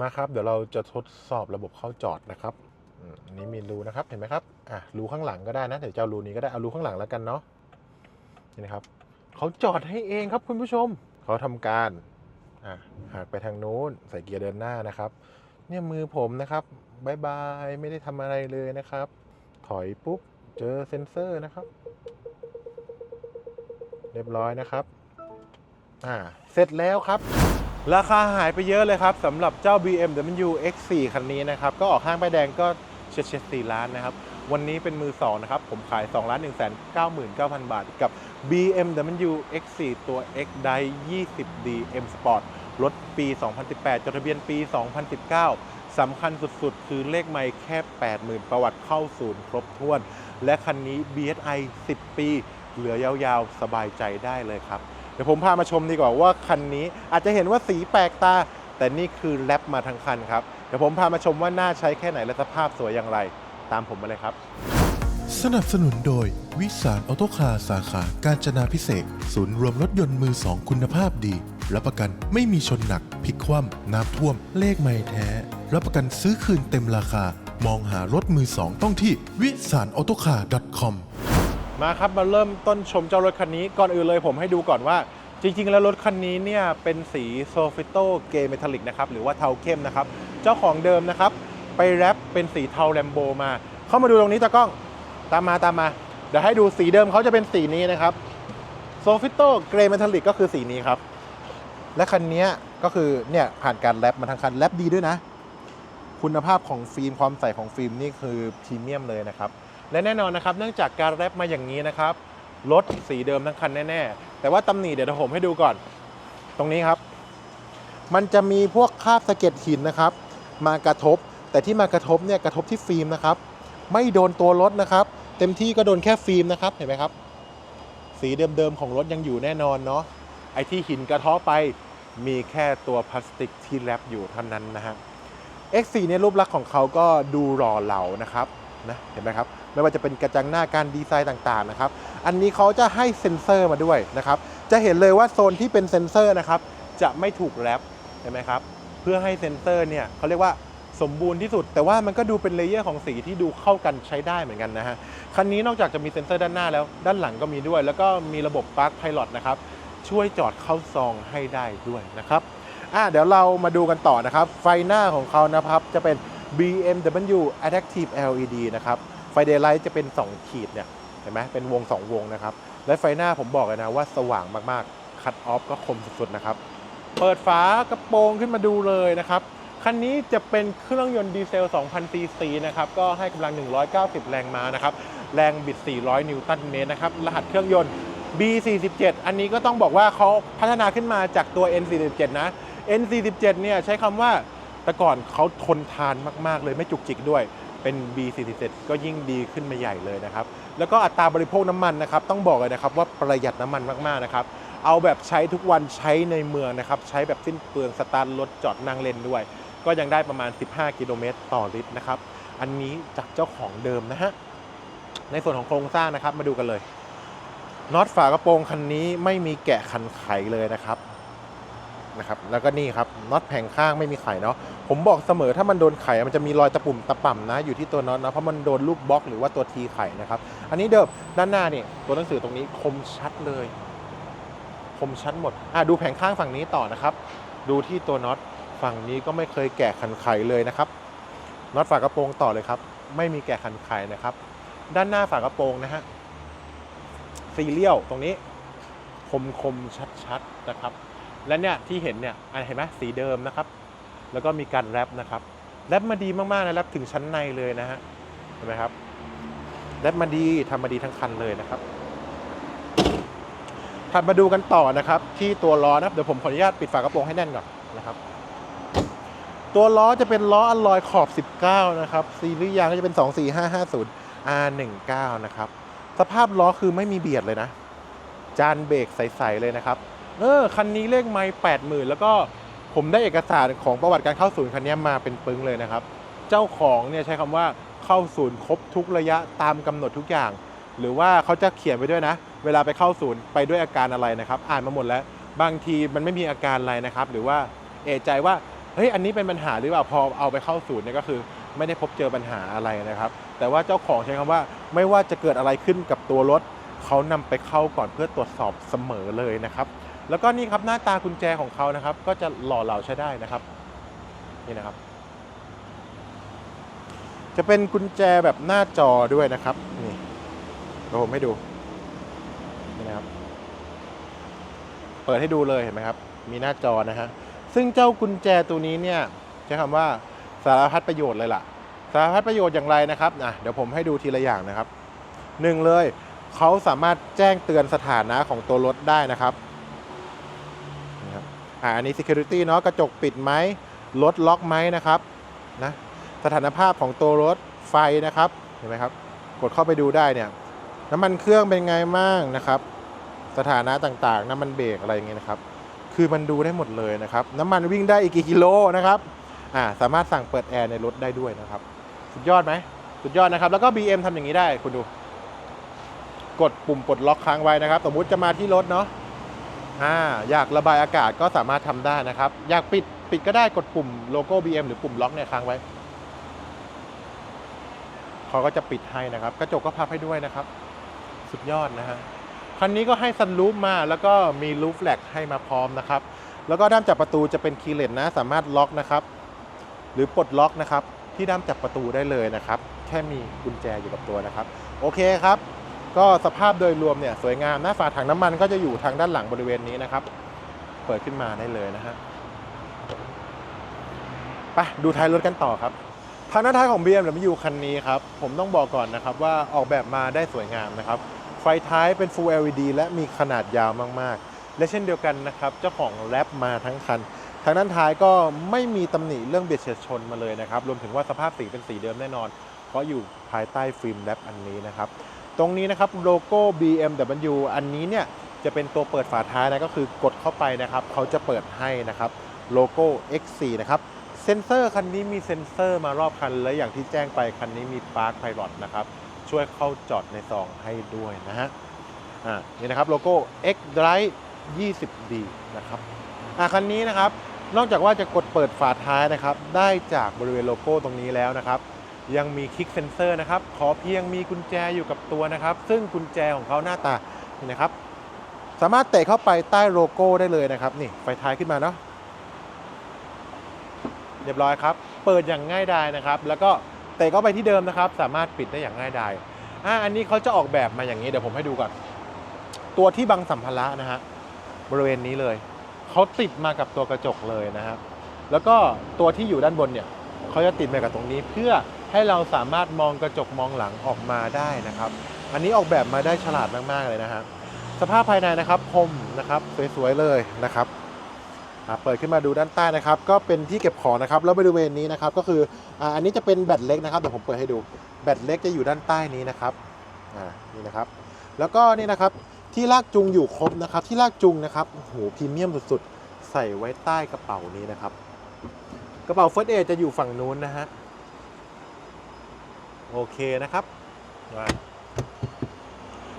มาครับ เดี๋ยวเราจะทดสอบระบบเข้าจอดนะครับอันนี้มีรูนะครับ เห็นไหมครับ อะ รูข้างหลังก็ได้นะ เดี๋ยวเจะเอารูนี้ก็ได้ เอารูข้างหลังแล้วกันเนาะ นี่นะครับ เขาจอดให้เองครับคุณผู้ชม เขาทำการ อะหากไปทางนู้น ใส่เกียร์เดินหน้านะครับ เนี่ยมือผมนะครับบายบาย ไม่ได้ทำอะไรเลยนะครับ ถอยปุ๊บ เจอเซ็นเซอร์นะครับ เรียบร้อยนะครับ อ่า เสร็จแล้วครับ ราคาหายไปเยอะเลยครับสำหรับเจ้า BMW X4 คันนี้นะครับ ก็ออกห้างป้ายแดงก็เฉียดเฉียด4ล้านนะครับ วันนี้เป็นมือ 2 นะครับ ผมขาย2ล้าน1 9 9 0 0 0 บาท กับ BMW X4 ตัว X Drive 20D M Sport รถปี 2018 จดทะเบียนปี 2019 สำคัญสุดๆ คือเลขไม่แค่ 80,000 ประวัติเข้าศูนย์ครบถ้วน และคันนี้ BSI 10 ปี เหลือยาวๆ สบายใจได้เลยครับ เดี๋ยวผมพามาชมดีกว่าว่าคันนี้อาจจะเห็นว่าสีแปลกตา แต่นี่คือแรปมาทั้งคันครับ เดี๋ยวผมพามาชมว่าน่าใช้แค่ไหนและสภาพสวยอย่างไร ตามผมมาเลยครับ สนับสนุนโดย วิสารออโตคาร์สาขาการจนาพิเศษ ศูนย์รวมรถยนต์มือสองคุณภาพดี รับประกันไม่มีชนหนักพลิกคว่ำน้ำท่วม เลขไม่แท้ รับประกันซื้อคืนเต็มราคา มองหารถมือสองต้องที่วิสารออโตคาร์ .com มาครับมาเริ่มต้นชมเจ้ารถคันนี้ก่อนอื่นเลยผมให้ดูก่อนว่าจริง ๆ แล้วรถคันนี้เนี่ยเป็นสีโซฟิโตเกเมทัลลิกนะครับหรือว่าเทาเข้มนะครับ เจ้าของเดิมนะครับ ไปแรปเป็นสีเทาแลมโบมา เข้ามาดูตรงนี้ตากล้องตามมาตามมา เดี๋ยวให้ดูสีเดิมเขาจะเป็นสีนี้นะครับโซฟิโตเกรเมทัลลิกก็คือสีนี้ครับ และคันนี้ก็คือเนี่ยผ่านการแรปมาทางคันแรปดีด้วยนะ คุณภาพของฟิล์มความใสของฟิล์มนี่คือพรีเมียมเลยนะครับ และแน่นอนนะครับ เนื่องจากการแรปมาอย่างนี้นะครับ รถสีเดิมทั้งคันแน่ๆ แต่ว่าตำหนิเดี๋ยวผมให้ดูก่อน ตรงนี้ครับ มันจะมีพวกคราบสะเก็ดหินนะครับ มากระทบ แต่ที่มากระทบเนี่ยกระทบที่ฟิล์มนะครับ ไม่โดนตัวรถนะครับ เต็มที่ก็โดนแค่ฟิล์มนะครับ เห็นไหมครับ สีเดิมๆของรถยังอยู่แน่นอนเนาะ ไอ้ที่หินกระเทาะไป มีแค่ตัวพลาสติกที่แรปอยู่เท่านั้นนะฮะ X4 เนี่ยรูปลักษณ์ของเขาก็ดูหล่อเหลานะครับ นะเห็นไหมครับไม่ว่าจะเป็นกระจังหน้าการดีไซน์ต่างๆนะครับอันนี้เขาจะให้เซ็นเซอร์มาด้วยนะครับจะเห็นเลยว่าโซนที่เป็นเซ็นเซอร์นะครับจะไม่ถูกแรปเห็นไหมครับเพื่อให้เซ็นเซอร์เนี่ยเขาเรียกว่าสมบูรณ์ที่สุด แต่ว่ามันก็ดูเป็นเลเยอร์ของสีที่ดูเข้ากันใช้ได้เหมือนกันนะฮะคันนี้นอกจากจะมีเซ็นเซอร์ด้านหน้าแล้ว ด้านหลังก็มีด้วย แล้วก็มีระบบ Park Pilot นะครับช่วยจอดเข้าซองให้ได้ด้วยนะครับอะเดี๋ยวเรามาดูกันต่อนะครับ ไฟหน้าของเขานะครับจะเป็น BMW Adaptive LED นะครับไฟเดย์ไลท์จะเป็น 2 ขีดเนี่ยเห็นไหมเป็นวง 2 วงนะครับ และไฟหน้าผมบอกเลยนะว่าสว่างมากๆ คัดออฟก็คมสุดๆนะครับ เปิดฝากระโปรงขึ้นมาดูเลยนะครับ คันนี้จะเป็นเครื่องยนต์ดีเซล 2,000 ซีซีนะครับ ก็ให้กำลัง 190 แรงม้านะครับ แรงบิด 400 นิวตันเมตรนะครับ รหัสเครื่องยนต์ B47 อันนี้ก็ต้องบอกว่าเขาพัฒนาขึ้นมาจากตัว N47 นะ N47 เนี่ยใช้คำว่า แต่ก่อนเขาทนทานมากๆเลยไม่จุกจิกด้วยเป็น B47 ก็ยิ่งดีขึ้นมาใหญ่เลยนะครับ แล้วก็อัตราบริโภคน้ำมันนะครับ ต้องบอกเลยนะครับว่าประหยัดน้ำมันมากๆนะครับ เอาแบบใช้ทุกวันใช้ในเมืองนะครับ ใช้แบบสิ้นเปลืองสตาร์ทรถจอดนั่งเล่นด้วย ก็ยังได้ประมาณ 15 กิโลเมตรต่อลิตรนะครับ อันนี้จากเจ้าของเดิมนะฮะ ในส่วนของโครงสร้างนะครับมาดูกันเลยน็อตฝากระโปรงคันนี้ไม่มีแกะคันไขเลยนะครับ นะครับแล้วก็นี่ครับน็อตแผงข้างไม่มีไขเนาะผมบอกเสมอถ้ามันโดนไขมันจะมีรอยตะปุ่มตะป่ำนะอยู่ที่ตัวน็อตนะเพราะมันโดนลูกบล็อกหรือว่าตัวทีไขนะครับอันนี้เดิมด้านหน้าเนี่ยตัวหนังสือตรงนี้คมชัดเลย คมชัดหมดอะดูแผงข้างฝั่งนี้ต่อนะครับ ดูที่ตัวน็อตฝั่งนี้ก็ไม่เคยแกะคันไขเลยนะครับน็อตฝากระโปรงต่อเลยครับ ไม่มีแกะคันไขนะครับ ด้านหน้าฝากระโปรงนะฮะซีเรียลตรงนี้คมคมชัดชัดๆนะครับ และเนี่ยที่เห็นเนี่ยเห็นไหมสีเดิมนะครับ แล้วก็มีการแรปนะครับแรปมาดีมากๆนะแรปถึงชั้นในเลยนะฮะเห็นไหมครับแรปมาดีทำมาดีทั้งคันเลยนะครับถัดมาดูกันต่อนะครับ ที่ตัวล้อนะเดี๋ยวผมขออนุญาตปิดฝากระโปรงให้แน่นก่อนนะครับ ตัวล้อจะเป็นล้ออัลลอยขอบ 19 นะครับซีรีส์ยางก็จะเป็น 24550 R19 นะครับสภาพล้อคือไม่มีเบียดเลยนะ จานเบรกใสๆเลยนะครับ เออคันนี้เลขไม่แปดหมื่นแล้วก็ผมได้เอกสารของประวัติการเข้าศูนย์คันนี้มาเป็นปึ้งเลยนะครับ เจ้าของเนี่ยใช้คำว่าเข้าศูนย์ครบทุกระยะตามกำหนดทุกอย่าง หรือว่าเขาจะเขียนไปด้วยนะ เวลาไปเข้าศูนย์ไปด้วยอาการอะไรนะครับ อ่านมาหมดแล้ว บางทีมันไม่มีอาการอะไรนะครับ หรือว่าเอะใจว่าเฮ้ยอันนี้เป็นปัญหาหรือเปล่าพอเอาไปเข้าศูนย์เนี่ยก็คือ ไม่ได้พบเจอปัญหาอะไรนะครับ แต่ว่าเจ้าของใช้คำว่าไม่ว่าจะเกิดอะไรขึ้นกับตัวรถเขานำไปเข้าก่อนเพื่อตรวจสอบเสมอเลยนะครับ แล้วก็นี่ครับหน้าตากุญแจของเขานะครับ ก็จะหล่อเหลาใช้ได้นะครับนี่นะครับ จะเป็นกุญแจแบบหน้าจอด้วยนะครับนี่เดี๋ยวผมให้ดูนี่นะครับ เปิดให้ดูเลยเห็นไหมครับ มีหน้าจอนะฮะซึ่งเจ้ากุญแจตัวนี้เนี่ยใช้คำว่าสารพัดประโยชน์เลยล่ะ สารพัดประโยชน์อย่างไรนะครับอะเดี๋ยวผมให้ดูทีละอย่างนะครับหนึ่งเลยเขาสามารถแจ้งเตือนสถานะของตัวรถได้นะครับาอันนี้ security เนาะกระจกปิดไหมรถล็อกไหมนะครับนะสถานภาพของตัวรถไฟนะครับเห็นไหมครับ กดเข้าไปดูได้เนี่ยน้ำมันเครื่องเป็นไงบ้างนะครับ สถานะต่างๆ น้ำมันเบรกอะไรอย่างเงี้ยนะครับ คือมันดูได้หมดเลยนะครับ น้ำมันวิ่งได้อีกกี่กิโลนะครับอ่าสามารถสั่งเปิดแอร์ในรถได้ด้วยนะครับ สุดยอดไหมสุดยอดนะครับ แล้วก็ BM ทำอย่างนี้ได้คุณดู กดปุ่มปลดล็อกค้างไว้นะครับ สมมุติจะมาที่รถเนาะ อ่าอยากระบายอากาศก็สามารถทำได้นะครับ อยากปิดปิดก็ได้กดปุ่มโลโก้ BM หรือปุ่มล็อกเนี่ยค้างไว้เขาก็จะปิดให้นะครับ กระจกก็พับให้ด้วยนะครับ สุดยอดนะฮะคันนี้ก็ให้ซันรูฟมาแล้วก็มีรูฟแลกให้มาพร้อมนะครับ แล้วก็ด้ามจับประตูจะเป็นคีย์เลสนะสามารถล็อกนะครับ หรือปลดล็อกนะครับ ที่ด้ามจับประตูได้เลยนะครับ แค่มีกุญแจอยู่กับตัวนะครับ โอเคครับ ก็สภาพโดยรวมเนี่ยสวยงามหนะฝาถังน้ำมันก็จะอยู่ทางด้านหลังบริเวณนี้นะครับ เปิดขึ้นมาได้เลยนะฮะไปดูท้ายรถกันต่อครับทางด้าท้ายของ BMW คันนี้ครับ ผมต้องบอกก่อนนะครับว่าออกแบบมาได้สวยงามนะครับ ไฟท้ายเป็น Full LED และมีขนาดยาวมากๆ และเช่นเดียวกันนะครับ เจ้าของแรปมาทั้งคัน ทางด้านท้ายก็ไม่มีตำหนิเรื่องเบียดเฉียดชนมาเลยนะครับ รวมถึงว่าสภาพสีเป็นสีเดิมแน่นอน เพราะอยู่ภายใต้ฟิล์มแรปอันนี้นะครับ ตรงนี้นะครับโลโก้ BMW อันนี้เนี่ยจะเป็นตัวเปิดฝาท้ายนะก็คือกดเข้าไปนะครับเขาจะเปิดให้นะครับโลโก้ X4 นะครับเซนเซอร์คันนี้มีเซ็นเซอร์มารอบคัน และอย่างที่แจ้งไปคันนี้มี Park Pilot นะครับช่วยเข้าจอดในซองให้ด้วยนะฮะอ่านี่นะครับโลโก้ X Drive 20D นะครับอ่าคันนี้นะครับนอกจากว่าจะกดเปิดฝาท้ายนะครับ ได้จากบริเวณโลโก้ตรงนี้แล้วนะครับ ยังมีคลิกเซนเซอร์นะครับ ขอเพียงมีกุญแจอยู่กับตัวนะครับ ซึ่งกุญแจของเขาหน้าตานี่นะครับ สามารถเตะเข้าไปใต้โลโก้ได้เลยนะครับ นี่ไฟท้ายขึ้นมาเนาะเรียบร้อยครับ เปิดอย่างง่ายดายนะครับ แล้วก็เตะเข้าไปที่เดิมนะครับ สามารถปิดได้อย่างง่ายดายอ่าอันนี้เขาจะออกแบบมาอย่างนี้เดี๋ยวผมให้ดูก่อนตัวที่บังสัมภาระนะฮะบริเวณนี้เลยเขาติดมากับตัวกระจกเลยนะครับ แล้วก็ตัวที่อยู่ด้านบนเนี่ยเขาจะติดมากับตรงนี้เพื่อ ให้เราสามารถมองกระจกมองหลังออกมาได้นะครับ อันนี้ออกแบบมาได้ฉลาดมาก ๆ เลยนะฮะสภาพภายในนะครับคมนะครับสวยๆเลยนะครับอ่าเปิดขึ้นมาดูด้านใต้นะครับ ก็เป็นที่เก็บของนะครับ แล้วบริเวณนี้นะครับก็คืออ่าอันนี้จะเป็นแบตเล็กนะครับเดี๋ยวผมเปิดให้ดูแบตเล็กจะอยู่ด้านใต้นี้นะครับอ่านี่นะครับ แล้วก็นี่นะครับที่ลากจูงอยู่ครบนะครับ ที่ลากจูงนะครับโอ้โหพรีเมียมสุดๆใส่ไว้ใต้กระเป๋านี้นะครับ กระเป๋าเฟิร์สเอจะอยู่ฝั่งนู้นนะฮะ โอเคนะครับมา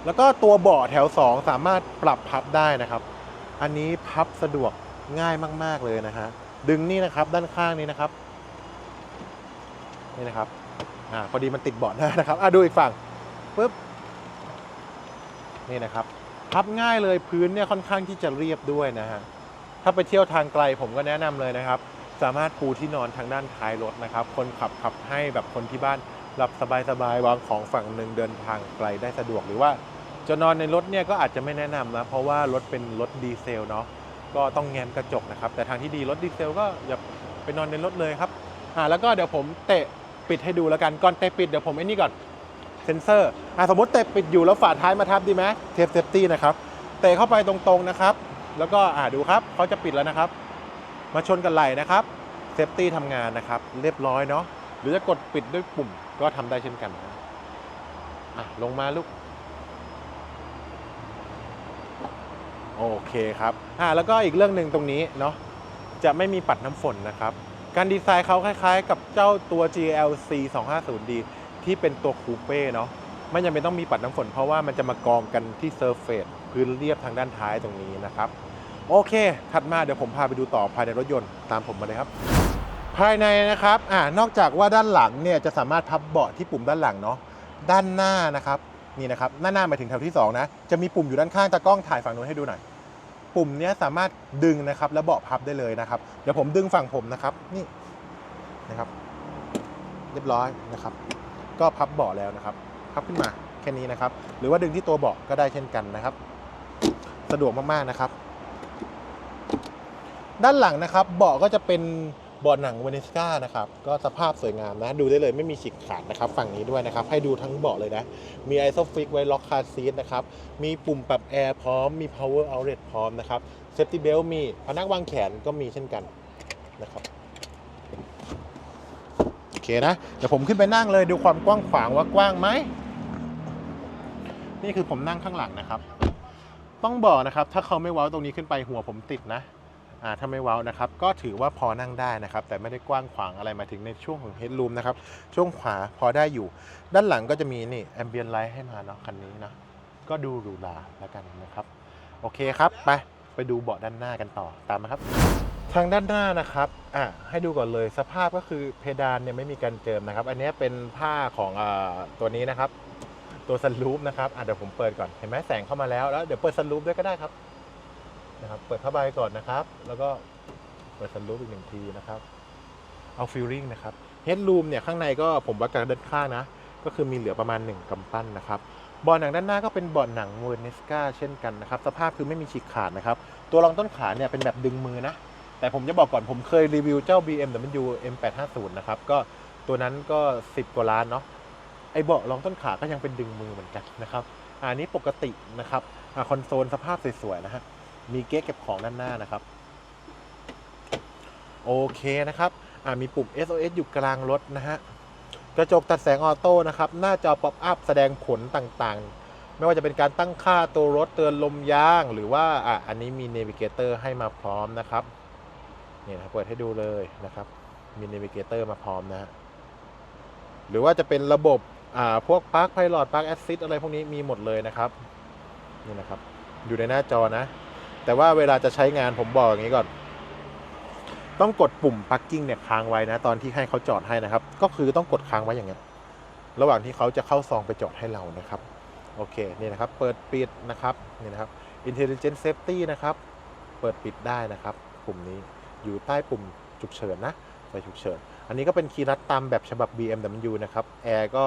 แล้วก็ตัวเบาะแถว 2 สามารถปรับพับได้นะครับ อันนี้พับสะดวกง่ายมาก ๆเลยนะฮะดึงนี่นะครับด้านข้างนี้นะครับนี่นะครับอ่าพอดีมันติดเบาะหน้านะครับอะดูอีกฝั่งปุ๊บนี่นะครับ พับง่ายเลยพื้นเนี่ยค่อนข้างที่จะเรียบด้วยนะฮะถ้าไปเที่ยวทางไกลผมก็แนะนำเลยนะครับ สามารถปูที่นอนทางด้านท้ายรถนะครับ คนขับขับให้แบบคนที่บ้าน หลับสบายๆวางของฝั่งหนึ่งเดินทางไกลได้สะดวกหรือว่าจะนอนในรถเนี่ยก็อาจจะไม่แนะนำนะเพราะว่ารถเป็นรถดีเซลเนาะก็ต้องแง้มกระจกนะครับ แต่ทางที่ดีรถดีเซลก็อย่าไปนอนในรถเลยครับอ่าแล้วก็เดี๋ยวผมเตะปิดให้ดูแล้วกันก่อนเตะปิดเดี๋ยวผมไอ้นี่ก่อนเซนเซอร์อ่าสมมติเตะปิดอยู่แล้วฝาท้ายมาทับดีไหมเทปเซฟตี้นะครับเตะเข้าไปตรงๆนะครับ แล้วก็อ่าดูครับเขาจะปิดแล้วนะครับ มาชนกันไหลนะครับเซฟตี้ทำงานนะครับ เรียบร้อยเนาะหรือจะกดปิดด้วยปุ่ม ก็ทำได้เช่นกันนะอะลงมาลูก โอเคครับอ่าแล้วก็อีกเรื่องหนึ่งตรงนี้เนาะจะไม่มีปัดน้ำฝนนะครับ การดีไซน์เขาคล้ายๆ กับเจ้าตัว GLC 250D ที่เป็นตัวคูเป้เนาะไม่จำเป็นต้องมีปัดน้ำฝนเพราะว่ามันจะมากองกันที่เซอร์เฟสพื้นเรียบทางด้านท้ายตรงนี้นะครับ โอเค ถัดมาเดี๋ยวผมพาไปดูต่อภายในรถยนต์ตามผมมาเลยครับ ภายในนะครับอ่านอกจากว่าด้านหลังเนี่ยจะสามารถพับเบาะที่ปุ่มด้านหลังเนาะด้านหน้านะครับนี่นะครับหน้าหน้าหมายถึงแถวที่สองนะจะมีปุ่มอยู่ด้านข้างตากล้องถ่ายฝั่งนู้นให้ดูหน่อย ปุ่มนี้สามารถดึงนะครับแล้วเบาะพับได้เลยนะครับเดี๋ยวผมดึงฝั่งผมนะครับนี่นะครับ เรียบร้อยนะครับ ก็พับเบาะแล้วนะครับ พับขึ้นมาแค่นี้นะครับ หรือว่าดึงที่ตัวเบาะก็ได้เช่นกันนะครับ สะดวกมากๆนะครับ ด้านหลังนะครับ เบาะก็จะเป็น เบาะหนังเวเนิสกานะครับก็สภาพสวยงามนะ ดูได้เลยไม่มีฉีกขาดนะครับฝั่งนี้ด้วยนะครับ ให้ดูทั้งเบาะเลยนะ มีไอโซฟิกไว้ล็อกคาซีทนะครับ มีปุ่มปรับแอร์พร้อมมี power outlet พร้อมนะครับ safety belt มีพนักวางแขนก็มีเช่นกันนะครับโอเคนะ เดี๋ยวผมขึ้นไปนั่งเลยดูความกว้างขวางว่ากว้างไหม นี่คือผมนั่งข้างหลังนะครับ ต้องบอกนะครับ ถ้าเขาไม่ว้าตรงนี้ขึ้นไปหัวผมติดนะ ถ้าไม่ว้านะครับก็ถือว่าพอนั่งได้นะครับ แต่ไม่ได้กว้างขวางอะไรมาถึงในช่วงของ headroom นะครับ ช่วงขวาพอได้อยู่ ด้านหลังก็จะมีนี่ ambient light ให้มาเนาะคันนี้นะก็ดูหรูหราแล้วกันนะครับ โอเคครับไปไปดูเบาะด้านหน้ากันต่อตามมาครับ ทางด้านหน้านะครับอะให้ดูก่อนเลยสภาพก็คือเพดานเนี่ยไม่มีการเจิมนะครับ อันนี้เป็นผ้าของอตัวนี้นะครับ ตัวซันรูฟนะครับอะเดี๋ยวผมเปิดก่อนเห็นไหมแสงเข้ามาแล้วแล้วเดี๋ยวเปิดซันรูฟด้วยก็ได้ครับ นะครับ เปิดผ้าใบก่อนนะครับ แล้วก็เปิดซันรูฟอีกหนึ่งทีนะครับ เอาฟิลลิ่งนะครับเฮดรูมเนี่ยข้างในก็ผมวัดกันด้านข้างนะ ก็คือมีเหลือประมาณ 1กำปั้นนะครับบาะหนังด้านหน้าก็เป็นบาะหนังเวอร์เนสกาเช่นกันนะครับ สภาพคือไม่มีฉีกขาดนะครับ ตัวรองต้นขาเนี่ยเป็นแบบดึงมือนะ แต่ผมจะบอกก่อนผมเคยรีวิวเจ้า BMW M850 นะครับ ก็ตัวนั้นก็ 10 กว่าล้านเนาะ ไอเบาะรองต้นขาก็ยังเป็นดึงมือเหมือนกันนะครับ อันนี้ปกตินะครับอคอนโซลสภาพสวยๆนะฮะ มีเก๊กเก็บของด้านหน้านะครับ โอเคนะครับมีปุ่ม SOS อยู่กลางรถนะฮะ กระจกตัดแสงออโต้นะครับ หน้าจอป๊อปอัพแสดงผลต่างๆ ไม่ว่าจะเป็นการตั้งค่าตัวรถเตือนลมยาง หรือว่าอะอันนี้มีเนวิเกเตอร์ให้มาพร้อมนะครับนี่นะเปิดให้ดูเลยนะครับ มีเนวิเกเตอร์มาพร้อมนะฮะ หรือว่าจะเป็นระบบอ่าพวกปาร์คไพลอตปาร์คแอสซิสอะไรพวกนี้มีหมดเลยนะครับ นี่นะครับ อยู่ในหน้าจอนะ แต่ว่าเวลาจะใช้งานผมบอกอย่างนี้ก่อน ต้องกดปุ่ม parking เนี่ยค้างไว้นะ ตอนที่ให้เขาจอดให้นะครับ ก็คือต้องกดค้างไว้อย่างเงี้ยระหว่างที่เขาจะเข้าซองไปจอดให้เรานะครับ โอเคนี่นะครับ เปิดปิดนะครับนี่นะครับ intelligent safety นะครับ เปิดปิดได้นะครับ ปุ่มนี้อยู่ใต้ปุ่มฉุกเฉินนะไฟฉุกเฉินอันนี้ก็เป็นคีย์ลัดตามแบบฉบับ BMW นะครับแอร์ก็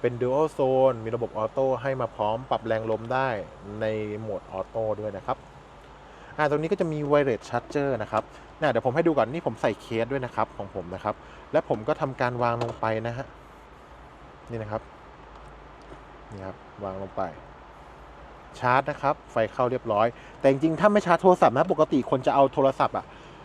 เป็น dual zone มีระบบออโต้ให้มาพร้อมปรับแรงลมได้ในโหมดออโต้ด้วยนะครับ อ่าตรงนี้ก็จะมี wireless charger นะครับเนี่ยเดี๋ยวผมให้ดูก่อนนี่ผมใส่เคสด้วยนะครับของผมนะครับ และผมก็ทำการวางลงไปนะฮะนี่นะครับนี่ครับวางลงไปชาร์จนะครับ ไฟเข้าเรียบร้อย แต่จริงๆ ถ้าไม่ชาร์จโทรศัพท์นะ ปกติคนจะเอาโทรศัพท์อะ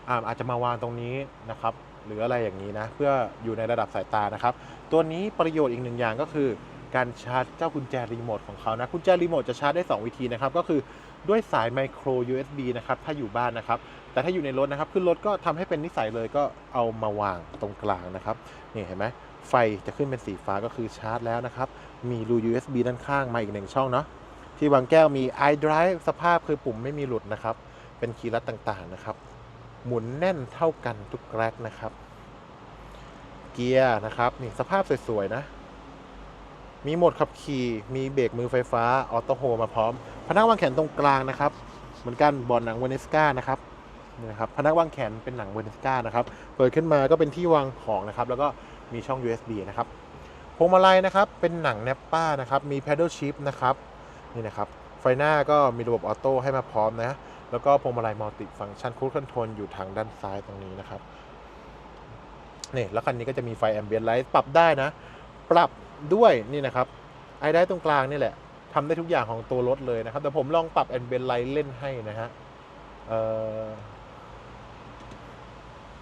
อาอาจจะมาวางตรงนี้นะครับ หรืออะไรอย่างนี้นะ เพื่ออยู่ในระดับสายตานะครับ ตัวนี้ประโยชน์อีกหนึ่งอย่างก็คือ การชาร์จเจ้ากุญแจรีโมทของเขานะ กุญแจรีโมทจะชาร์จได้ 2 วิธีนะครับ ก็คือ ด้วยสายไมโคร USB นะครับ ถ้าอยู่บ้านนะครับ แต่ถ้าอยู่ในรถนะครับ ขึ้นรถก็ทำให้เป็นนิสัยเลยก็เอามาวางตรงกลางนะครับ นี่เห็นไหมไฟจะขึ้นเป็นสีฟ้าก็คือชาร์จแล้วนะครับ มีรู USB ด้านข้างมาอีกหนึ่งช่องเนาะ ที่วางแก้วมี iDrive สภาพคือปุ่มไม่มีหลุดนะครับ เป็นคีย์ลัดต่างๆนะครับ หมุนแน่นเท่ากันทุกแร็กนะครับ เกียร์นะครับ นี่สภาพสวยๆนะ มีโหมดขับขี่ มีเบรกมือไฟฟ้า ออโต้โฮมาพร้อม พนักวางแขนตรงกลางนะครับ เหมือนกันบอลหนังเวเนสกานะครับนี่นะครับ พนักวางแขนเป็นหนังเวเนสกานะครับ เปิดขึ้นมาก็เป็นที่วางของนะครับ แล้วก็มีช่อง USB นะครับ พวงมาลัยนะครับ เป็นหนังแนปป้านะครับ มี pedal shift นะครับ นี่นะครับ ไฟหน้าก็มีระบบออโต้ให้มาพร้อมนะ แล้วก็พวงมาลัยมัลติฟัง c t ชันคู c คอนโทรลอยู่ทางด้านซ้ายตรงนี้นะครับนี่แล้วคันนี้ก็จะมีไฟแอมเบียนไลท์ปรับได้นะ ปรับด้วยนี่นะครับไอได้ตรงกลางนี่แหละทำได้ทุกอย่างของตัวรถเลยนะครับ แต่ผมลองปรับแอมเบนไลท์เล่นให้นะฮะ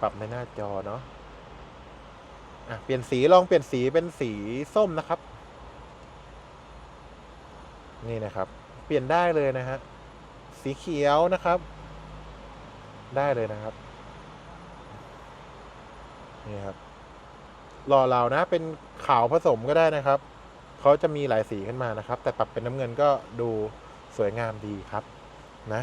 ปรับในหน้าจอเนาะอะเปลี่ยนสีลองเปลี่ยนสีเป็นสีส้มนะครับ นี่นะครับ เปลี่ยนได้เลยนะฮะสีเขียวนะครับ ได้เลยนะครับนี่ครับรอเรานะเป็น ขาวผสมก็ได้นะครับ เขาจะมีหลายสีขึ้นมานะครับ แต่ปรับเป็นน้ำเงินก็ดูสวยงามดีครับนะ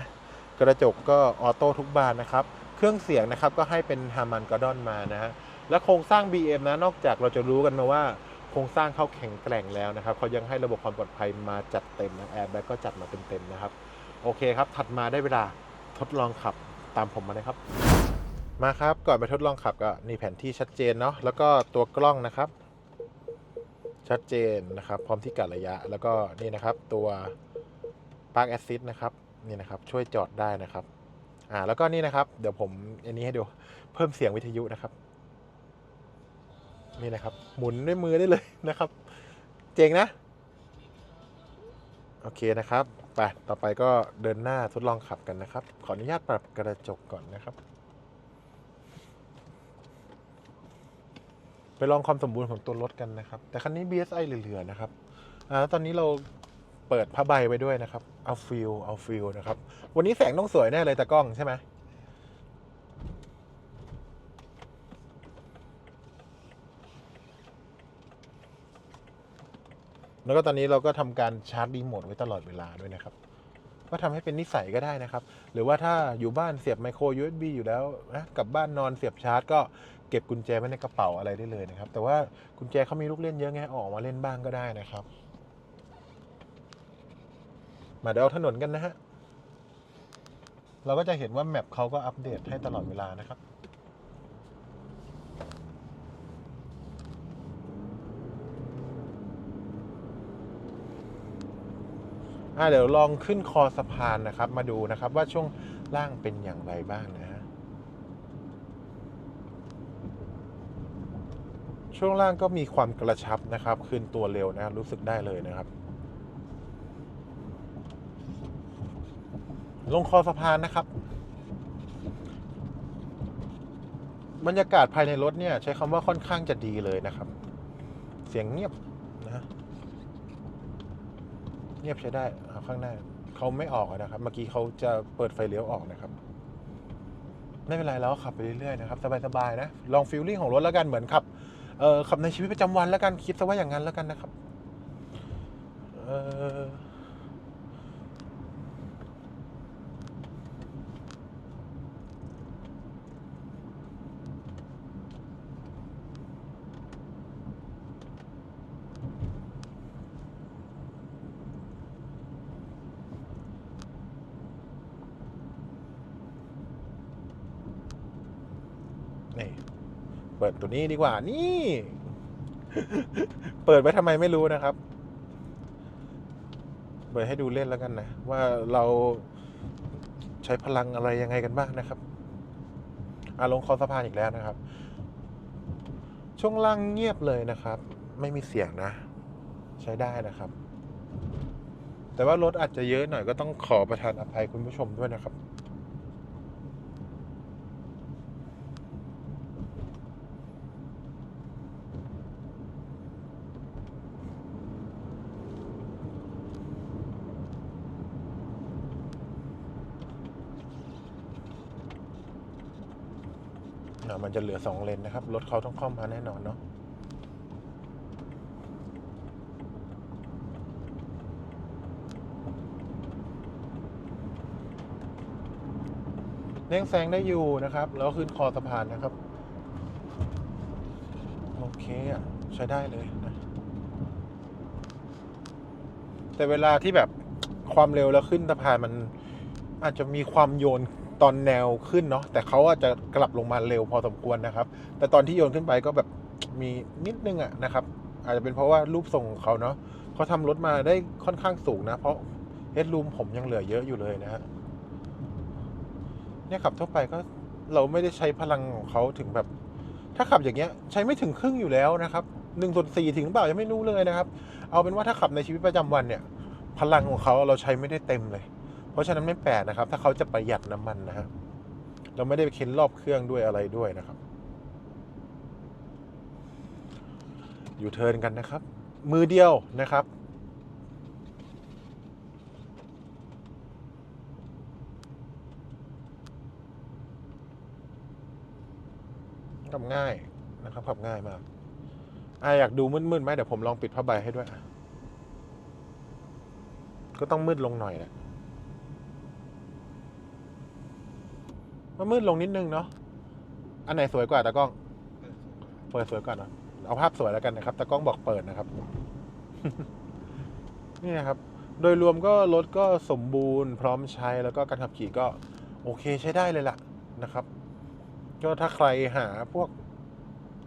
กระจกก็ออโต้ทุกบานนะครับ เครื่องเสียงนะครับก็ให้เป็นฮามันกอดอนมานะฮะและโครงสร้าง BM นะนอกจากเราจะรู้กันมาว่าโครงสร้างเขาแข็งแกร่งแล้วนะครับเขายังให้ระบบความปลอดภัยมาจัดเต็มนะแอร์แบ็กก็จัดมาเต็มๆนะครับ โอเคครับ ถัดมาได้เวลาทดลองขับตามผมมาเลยครับ มาครับก่อนไปทดลองขับก็นี่แผนที่ชัดเจนเนาะแล้วก็ตัวกล้องนะครับ ชัดเจนนะครับ พร้อมที่กัดระยะ แล้วก็นี่นะครับตัว Park Assist นะครับนี่นะครับช่วยจอดได้นะครับอ่าแล้วก็นี่นะครับ เดี๋ยวผมอันนี้ให้ดูเพิ่มเสียงวิทยุนะครับ นี่นะครับ หมุนด้วยมือได้เลยนะครับ เจ๋งนะ โอเคนะครับไปต่อไปก็เดินหน้าทดลองขับกันนะครับ ขออนุญาตปรับกระจกก่อนนะครับ ไปลองความสมบูรณ์ของตัวรถกันนะครับ แต่คันนี้ BSI เหลือๆนะครับอ่าแล้วตอนนี้เราเปิดผ้าใบไว้ด้วยนะครับ เอาฟิลเอาฟิลนะครับ วันนี้แสงต้องสวยแน่เลยตากล้องใช่ไหมแล้วก็ตอนนี้เราก็ทำการชาร์จรีโมทไว้ตลอดเวลาด้วยนะครับ ก็ทำให้เป็นนิสัยก็ได้นะครับ หรือว่าถ้าอยู่บ้านเสียบไมโคร USB อยู่แล้วนะกลับบ้านนอนเสียบชาร์จก็ เก็บกุญแจไว้ในกระเป๋าอะไรได้เลยนะครับ แต่ว่ากุญแจเขามีลูกเล่นเยอะไงออกมาเล่นบ้างก็ได้นะครับ มาเดี๋ยวเอาถนนกันนะฮะเราก็จะเห็นว่าแมปเขาก็อัปเดตให้ตลอดเวลานะครับอ่าเดี๋ยวลองขึ้นคอสะพานนะครับ มาดูนะครับว่าช่วงล่างเป็นอย่างไรบ้างนะฮะ ช่วงล่างก็มีความกระชับนะครับขึ้นตัวเร็วนะรู้สึกได้เลยนะครับ ลงคอสะพานนะครับ บรรยากาศภายในรถเนี่ยใช้คำว่าค่อนข้างจะดีเลยนะครับ เสียงเงียบนะเงียบใช้ได้ข้างหน้าเขาไม่ออกนะครับ เมื่อกี้เขาจะเปิดไฟเลี้ยวออกนะครับไม่เป็นไรเราก็ขับไปเรื่อยๆนะครับ สบายๆนะ ลองฟิลลิ่งของรถแล้วกันเหมือนขับ ขับในชีวิตประจำวันแล้วกันคิดซะว่าอย่างนั้นแล้วกันนะครับ เอ่อนี่ เปิ ดตัวนี้ดีกว่า นี่ เปิดไว้ทำไมไม่รู้นะครับ เปิดให้ดูเล่นแล้วกันนะ ว่าเราใช้พลังอะไรยังไงกันบ้างนะครับอาลงคอสะพานอีกแล้วนะครับ ช่วงล่างเงียบเลยนะครับ ไม่มีเสียงนะ ใช้ได้นะครับ แต่ว่ารถอาจจะเยอะหน่อยก็ต้องขอประทานอภัยคุณผู้ชมด้วยนะครับ มันจะเหลือสองเลนนะครับ รถเขาต้องเข้ามาแน่นอนเนาะเร่งแซงได้อยู่นะครับ แล้วขึ้นคอสะพานนะครับ โอเคอะใช้ได้เลยนะ แต่เวลาที่แบบความเร็วแล้วขึ้นสะพานมันอาจจะมีความโยน ตอนแนวขึ้นเนาะแต่เขาอาจจะกลับลงมาเร็วพอสมควรนะครับ แต่ตอนที่โยนขึ้นไปก็แบบมีนิดนึงอะนะครับ อาจจะเป็นเพราะว่ารูปทรงของเขาเนาะเขาทำรถมาได้ค่อนข้างสูงนะ เพราะเฮดรูมผมยังเหลือเยอะอยู่เลยนะฮะเนี่ยขับทั่วไปก็เราไม่ได้ใช้พลังของเขาถึงแบบ ถ้าขับอย่างเงี้ย ใช้ไม่ถึงครึ่งอยู่แล้วนะครับหนึ่งส่วนสี่ถึงหรือเปล่ายังไม่รู้เลยนะครับ เอาเป็นว่าถ้าขับในชีวิตประจำวันเนี่ย พลังของเขาเราใช้ไม่ได้เต็มเลย เพราะฉะนั้นไม่แปลกนะครับ ถ้าเขาจะประหยัดน้ำมันนะฮะเราไม่ได้ไปเค้นรอบเครื่องด้วยอะไรด้วยนะครับ อยู่เทิร์นกันนะครับ มือเดียวนะครับขับง่ายนะครับขับง่ายมากอะอยากดูมืดๆไหมเดี๋ยวผมลองปิดผ้าใบให้ด้วย ก็ต้องมืดลงหน่อยแหละ มันมืดลงนิดนึงเนาะ อันไหนสวยกว่าตากล้อง เปิดสวยก่อนนะเอาภาพสวยแล้วกันนะครับต่กล้องบอกเปิดนะครับ นี่นะครับ โดยรวมก็รถก็สมบูรณ์พร้อมใช้แล้วก็การขับขี่ก็โอเคใช้ได้เลยล่ะนะครับ ก็ถ้าใครหาพวก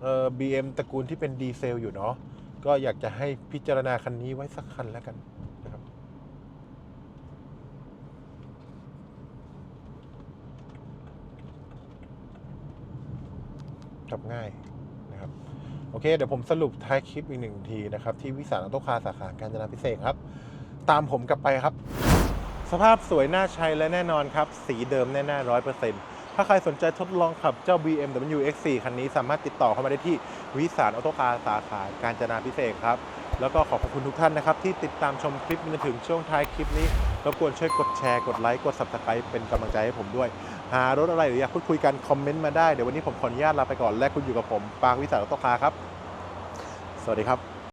เอ่อ BM ตระกูลที่เป็นดีเซลอยู่เนาะ ก็อยากจะให้พิจารณาคันนี้ไว้สักคันแล้วกัน นะครับง่ายนะครับโอเค เดี๋ยวผมสรุปท้ายคลิปอีกหนึ่งทีนะครับที่วิสารออโต้คาสาขาการจนาพิเศษครับ ตามผมกลับไปครับ สภาพสวยน่าใช้และแน่นอนครับ สีเดิมแน่ๆร้อยเปอร์เซ็นต์ถ้าใครสนใจทดลองขับเจ้า BMW X4 คันนี้สามารถติดต่อเข้ามาได้ที่วิสารออโต้คาสาขาการจนาพิเศษครับแล้วก็ขอบคุณทุกท่านนะครับ ที่ติดตามชมคลิปจนถึงช่วงท้ายคลิปนี้รบกวนช่วยกดแชร์กดไลค์กด subscribe เป็นกำลังใจให้ผมด้วย หารถอะไรหรืออยากพูดคุยกันคอมเมนต์มาได้ เดี๋ยววันนี้ผมขออนุญาตลาไปก่อนและคุณอยู่กับผมปางวิสารตคาครับ สวัสดีครับ